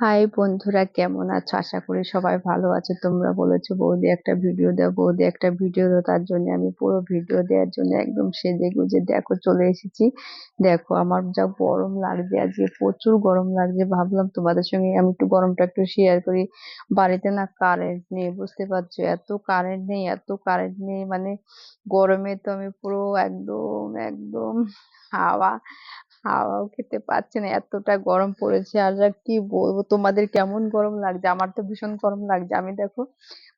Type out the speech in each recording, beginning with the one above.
High বন্ধুরা, কেমন আছো? আশা করি সবাই ভালো আছে। তোমরা বলেছ, বৌদি একটা ভিডিও দাও, বৌদি একটা ভিডিও দাও। তার জন্য আমি পুরো ভিডিও দেওয়ার জন্য একদম সেজে গুজে দেখো, চলে এসেছি। দেখো, আমার যা গরম লাগছে, আজকে প্রচুর গরম লাগছে। ভাবলাম তোমাদের সঙ্গে আমি একটু গরমটা একটু শেয়ার করি। বাড়িতে না কারেন্ট নেই, বুঝতে পারছ? এত কারেন্ট নেই, এত কারেন্ট নেই। মানে গরমে তো আমি পুরো একদম একদম হাওয়া হাওয়াও খেতে পারছি না, এতটা গরম পড়েছে। আর আর কি বলব, তোমাদের কেমন গরম লাগছে? আমার তো ভীষণ গরম লাগছে। আমি দেখো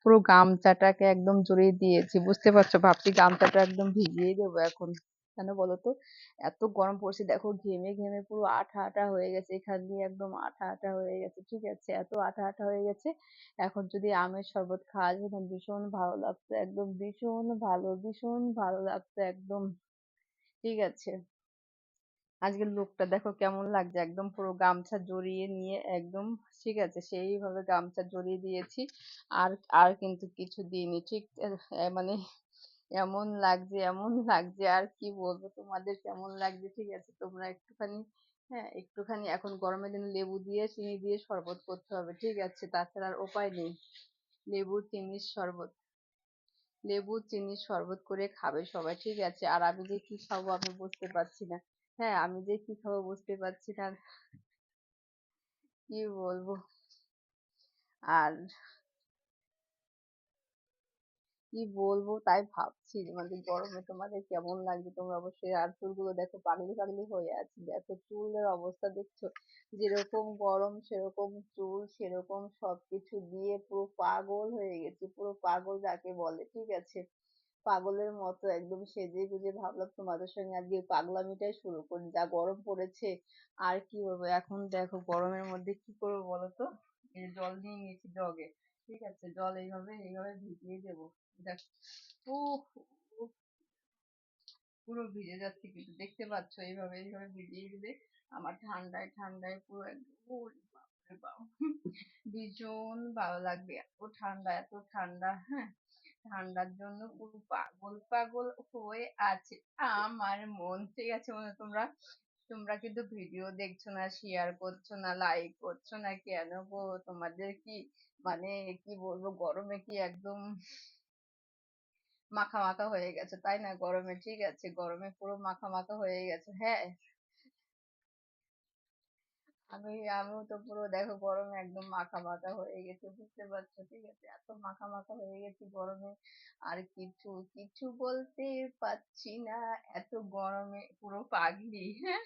পুরো গামছাটাকে একদম জড়িয়ে দিয়েছি, বুঝতে পারছ? ভাবছি গামছাটা একদম ভিজিয়ে দেবো এখন। কেন বলো তো? এত গরম পড়ছে, দেখো ঘেমে ঘেমে পুরো আঠা আঠা হয়ে গেছে, এখান দিয়ে একদম আঠা আঠা হয়ে গেছে, ঠিক আছে? এত আঠা আঠা হয়ে গেছে। এখন যদি আমের শরবত খাওয়া যেত ভীষণ ভালো লাগতো একদম ভীষণ ভালো ভীষণ ভালো লাগতো একদম, ঠিক আছে? আজকের লোকটা দেখো কেমন লাগছে? একদম পুরো গামছা জড়িয়ে নিয়ে একদম, ঠিক আছে? সেইভাবে গামছা জড়িয়ে দিয়েছি। আর আর কিন্তু কিছু দিইনি, ঠিক মানে এমন লাগছে এমন লাগছে, আর কি বলব তোমাদের কেমন লাগছে, ঠিক আছে? তোমরা একটুখানি হ্যাঁ একটুখানি এখন গরমের দিনে লেবু দিয়ে, চিনি দিয়ে শরবত করতে হবে, ঠিক আছে? তাছাড়া আর উপায় নেই। লেবু চিনির শরবত, লেবু চিনির শরবত করে খাবে সবাই, ঠিক আছে? আর আমি যে কি খাব আমি বুঝতে পারছি না। হ্যাঁ আমি যে কি খাব বুঝতে পারছি না। কি বলব? আর কি বলব? তাই ভাবছি মানে গরমে তোমাদের কেমন লাগছে তোমরা অবশ্যই আর চুলগুলো দেখো, পাগলি পাগলি হয়ে আছে। দেখো, চুলের অবস্থা দেখছ? যেরকম গরম, সেরকম চুল, সেরকম সবকিছু দিয়ে পুরো পাগল হয়ে গেছে। পুরো পাগল যাকে বলে, ঠিক আছে? পাগলের মতো একদম সেজে গুজে ভাবলাম তোমাদের সঙ্গে আজকে পাগলামিটাই শুরু করি, যা গরম পড়েছে আর কি বলব? এখন দেখো গরমের মধ্যে কি করব বলো তো এই জল নিয়ে নিয়েছি জগে ঠিক আছে? জল এইভাবে এইভাবে ভিজিয়ে দেবো। দেখ পুরো ভিজে যাচ্ছে কিন্তু, দেখতে পাচ্ছ? এইভাবে এইভাবে ভিজিয়ে দিলে আমার ঠান্ডায় ঠান্ডায় পুরো একদম ভীষণ ভালো লাগবে, এত ঠান্ডা এত ঠান্ডা হ্যাঁ? ঠান্ডার জন্য পুরো পাগল পাগল হয়ে আছে। আমার মন ঠিক আছে বন্ধু তোমরা তোমরা কিন্তু ভিডিও দেখছ না শেয়ার করছ না লাইক করছ না কেন গো? তোমাদের কি মানে কি বলব, গরমে কি একদম মাখা মাখা হয়ে গেছে, তাই না? গরমে ঠিক আছে, গরমে পুরো মাখা মাখা হয়ে গেছে হ্যাঁ? আমি, আমিও তো পুরো দেখো গরমে একদম মাখা মাখা হয়ে গেছে, বুঝতে পারছ? ঠিক আছে, এত মাখা মাখা হয়ে গেছি গরমে, আর কিছু কিছু বলতে পারছি না, এত গরমে পুরো পাগলি হ্যাঁ?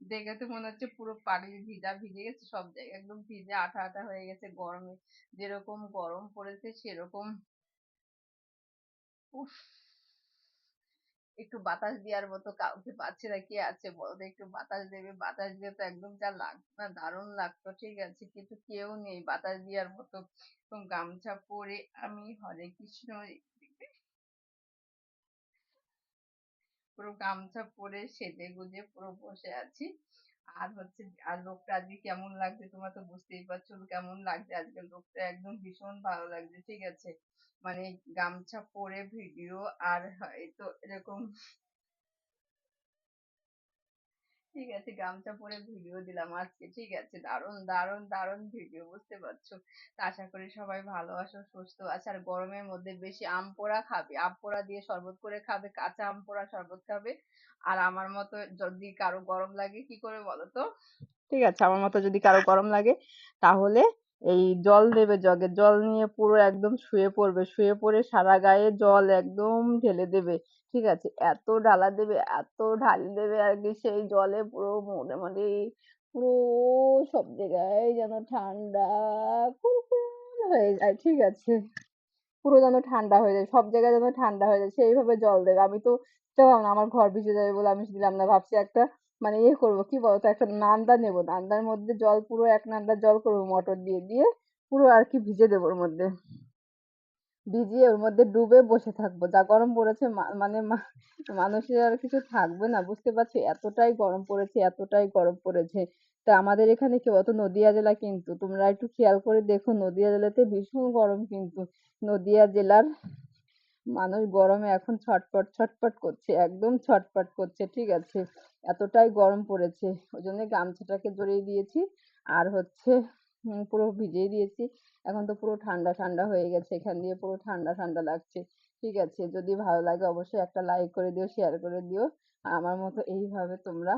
দেখে তো মনে হচ্ছে পুরো পাগলি, ভিজা ভিজে গেছে, সব জায়গায় একদম ভিজে আঠা আঠা হয়ে গেছে গরমে, যেরকম গরম পড়েছে সেরকম, উফ একটু বাতাস দেওয়ার মতো কাউকে পাচ্ছি না, কে আছে বলো তো? একটু বাতাস দেবে, বাতাস দিয়ে তো একদম যা লাগতো না দারুণ লাগতো, ঠিক আছে? কিন্তু কেউ নেই, বাতাস দেওয়ার মতো গামছা পরে আমি হরে কৃষ্ণ পুরো গামছা পরে সেজে গুজে পুরো বসে আছি। আর হচ্ছে আর লোকটা আজকে কেমন লাগছে তোমরা তো বুঝতেই পারছ কেমন লাগছে। আজকে লোকটা একদম ভীষণ ভালো লাগছে, ঠিক আছে? মানে গামছা পরে ভিডিও আর হয়তো এরকম ঠিক আছে, গামছা পরে ভিডিও দিলাম আজকে, ঠিক আছে। দারুণ দারুণ দারুণ ভিডিও বুঝতে পারছ? আশা করি সবাই ভালো আছো, সুস্থ আছো। আর গরমের মধ্যে বেশি আম পোড়া খাবে, আম পোড়া দিয়ে শরবত করে খাবে, কাঁচা আম পোড়া শরবত খাবে। আর আমার মতো যদি কারও গরম লাগে, কি করে বলো তো? ঠিক আছে, আমার মতো যদি কারও গরম লাগে, তাহলে এই জল দেবে জগে, জল নিয়ে পুরো একদম শুয়ে পড়বে, শুয়ে পড়ে সারা গায়ে জল একদম ঢেলে দেবে। ঠিক আছে, এত ঢালা দেবে, এত ঢালি দেবে আর কি সেই জলে পুরো মোটামুটি পুরো সব জায়গায় যেন ঠান্ডা কুলকুল হয়ে যায়, ঠিক আছে। পুরো যেন ঠান্ডা হয়ে যায়, সব জায়গায় যেন ঠান্ডা হয়ে যায়, সেইভাবে জল দেবে। আমি তো দিতে না আমার ঘর ভিজে যাবে বলে আমি দিলাম না, ভাবছি একটা মানে ইয়ে করব, কি বলতো, একটা নান্দা নেব, নান্দার মধ্যে জল, পুরো এক নান্দা জল করব, মোটর দিয়ে দিয়ে পুরো আর কি ভিজে দেবো ওর মধ্যে। ভিজিয়ে ওর মধ্যে ডুবে বসে থাকব। যা গরম পড়েছে মানে মানুষের আর কিছু থাকবে না, বুঝতে পারছি? এতটাই গরম পড়েছে, এতটাই গরম পড়েছে। তা আমাদের এখানে কি বলতো নদিয়া জেলা কিন্তু, তোমরা একটু খেয়াল করে দেখো, নদিয়া জেলাতে ভীষণ গরম কিন্তু। নদিয়া জেলার মানুষ গরমে এখন ছটপট ছটপট করছে, একদম ছটপট করছে, ঠিক আছে? এতটাই গরম পড়েছে। ওই জন্য গামছাটাকে জড়িয়ে দিয়েছি। আর হচ্ছে পুরো ভিজিয়ে দিয়েছি। এখন তো পুরো ঠান্ডা ঠান্ডা হয়ে গেছে। এখান দিয়ে পুরো ঠান্ডা ঠান্ডা লাগছে। ঠিক আছে, যদি ভালো লাগে অবশ্যই একটা লাইক করে দিও শেয়ার করে দিও। আমার মতো এইভাবে তোমরা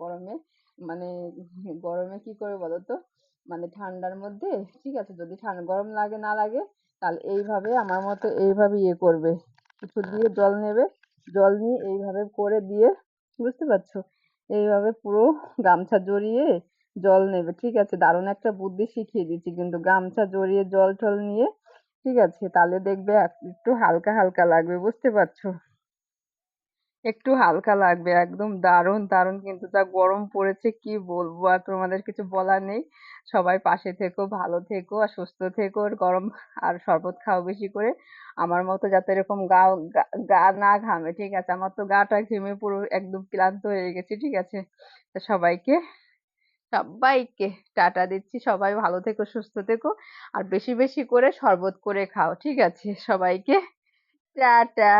গরমে মানে গরমে কি করে বলো তো মানে ঠান্ডার মধ্যে, ঠিক আছে, যদি ঠান্ডা গরম লাগে, না লাগে, তাহলে এইভাবে আমার মতো এইভাবে ইয়ে করবে। কিছু দিয়ে জল নেবে, জল নিয়ে এইভাবে করে দিয়ে, বুঝতে পারছ? এইভাবে পুরো গামছা জড়িয়ে জল নেবে, ঠিক আছে? দারুণ একটা বুদ্ধি শিখিয়ে দিচ্ছি কিন্তু গামছা জড়িয়ে জল টল নিয়ে, ঠিক আছে? তাহলে দেখবে একটু হালকা হালকা লাগবে, বুঝতে পারছ? একটু হালকা লাগবে, একদম দারুণ দারুণ, কিন্তু যা গরম পড়েছে, কি বলব? আর তোমাদের কিছু বলার নেই। সবাই পাশে থেকো, ভালো থেকো, আর সুস্থ থেকো, আর গরম আর শরবত খাও বেশি করে। আমার মতো যাতে এরকম গা, গা- না ঘামে, ঠিক আছে? আমার তো গাটা ঘেমে পুরো একদম ক্লান্ত হয়ে গেছে, ঠিক আছে? সবাইকে সবাইকে টাটা দিচ্ছি। সবাই ভালো থেকো, সুস্থ থেকো। আর বেশি বেশি করে শরবত করে খাও, ঠিক আছে? সবাইকে। টাটা।